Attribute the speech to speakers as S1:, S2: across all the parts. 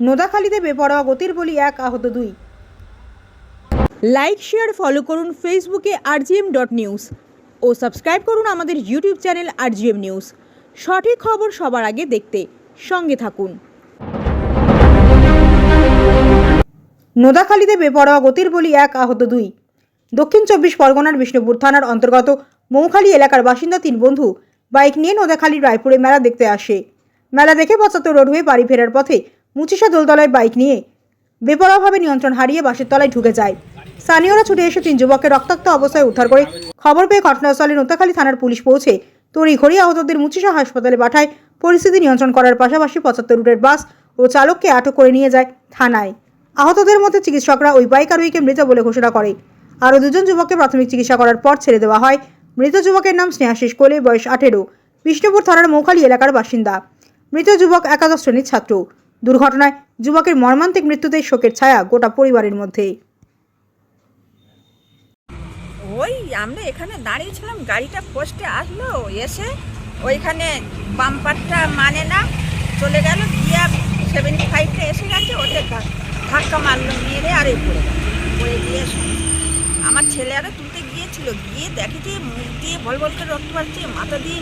S1: নোদাখালীতে বেপরোয়া গতির বলি এক আহত দুই। লাইক শেয়ার ফলো করুন ফেসবুকে আরজিএম ডট নিউজ ও সাবস্ক্রাইব করুন আমাদের ইউটিউব চ্যানেল আরজিএম নিউজ সঠিক খবর সবার আগে দেখতে সঙ্গে থাকুন। নোদাখালীতে বেপরোয়া গতির বলি এক আহত দুই। দক্ষিণ চব্বিশ পরগনার বিষ্ণুপুর থানার অন্তর্গত মৌখালী এলাকার বাসিন্দা তিন বন্ধু বাইক নিয়ে নোদাখালীর রায়পুরে মেলা দেখতে আসে। মেলা দেখে পঁচাত্তর রোড হয়ে বাড়ি ফেরার পথে মুচিসা দোলতলায় বাইক নিয়ে বেপরোয়াভাবে নিয়ন্ত্রণ হারিয়ে বাসের তলায় ঢুকে যায়। স্থানীয়রা ছুটে এসে তিন যুবককে রক্তাক্ত অবস্থায় উদ্ধার করে খবর পেয়ে ঘটনাস্থলে নোতাখালী থানার পুলিশ পৌঁছে তড়িঘড়ি আহতদের মুচিশা হাসপাতালে পাঠায়। পরিস্থিতি নিয়ন্ত্রণ করার পাশাপাশি পঁচাত্তর রুটের বাস ও চালককে আটক করে নিয়ে যায় থানায়। আহতদের মধ্যে চিকিৎসকরা ওই বাইক আরোহীকে মৃত বলে ঘোষণা করে। আরও দুজন যুবককে প্রাথমিক চিকিৎসা করার পর ছেড়ে দেওয়া হয়। মৃত যুবকের নাম স্নেহাশিস কোলে, বয়স আঠেরো, বিষ্ণুপুর থানার মৌখালী এলাকার বাসিন্দা। মৃত যুবক একাদশ শ্রেণির ছাত্র। দুর্ঘটনায় যুবকের মর্মান্তিক মৃত্যুতে শোকের ছায়া গোটা পরিবারের মধ্যে
S2: ওই আমরা এখানে দাঁড়িয়েছিলাম গাড়িটা পোস্টে আসলো এসে ওইখানে বাম্পারটা মানে না চলে গেল গিয়া সেভেন্টি ফাইভটা এসে গেছে ওদের ধাক্কা মারলো মেরে আর এই পড়ে পড়ে গিয়ে আমার ছেলে আরও তুলতে গিয়েছিল গিয়ে দেখে যে মুখ দিয়ে বল বল করে রক্ত বাড়ছে মাথা দিয়ে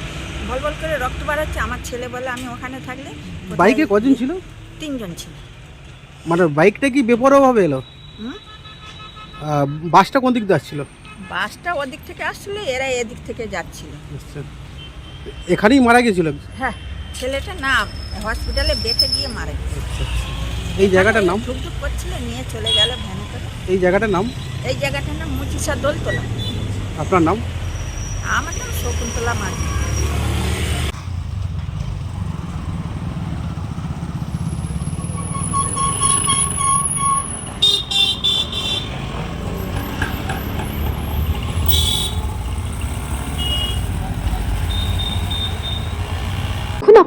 S2: বল বল করে রক্ত বাড়াচ্ছে আমার ছেলে বলে আমি ওখানে থাকলে
S3: বাইকে কজন ছিল?
S2: তিনজন ছিল।
S3: মানে বাইকটা কি বেপরোয়াভাবে এলো? বাসটা কোন দিক দিয়ে আসছিল?
S2: বাসটা ওদিক থেকে আসছিল এরা এদিক থেকে যাচ্ছিল।
S3: আচ্ছা। এখানেই মারা গেছিল?
S2: হ্যাঁ ছেলেটা না হসপিটালে বেঁচে গিয়ে মারা গেছে।
S3: এই জায়গাটার নাম?
S2: ঠুকঠুক করছিল নিয়ে চলে গেল ভ্যানে করে
S3: এই জায়গাটার নাম?
S2: এই জায়গাটার নাম মুচিসা দোলতলা।
S3: আপনার নাম?
S2: আমার নাম শকুন্তলা মাঝি
S4: এখন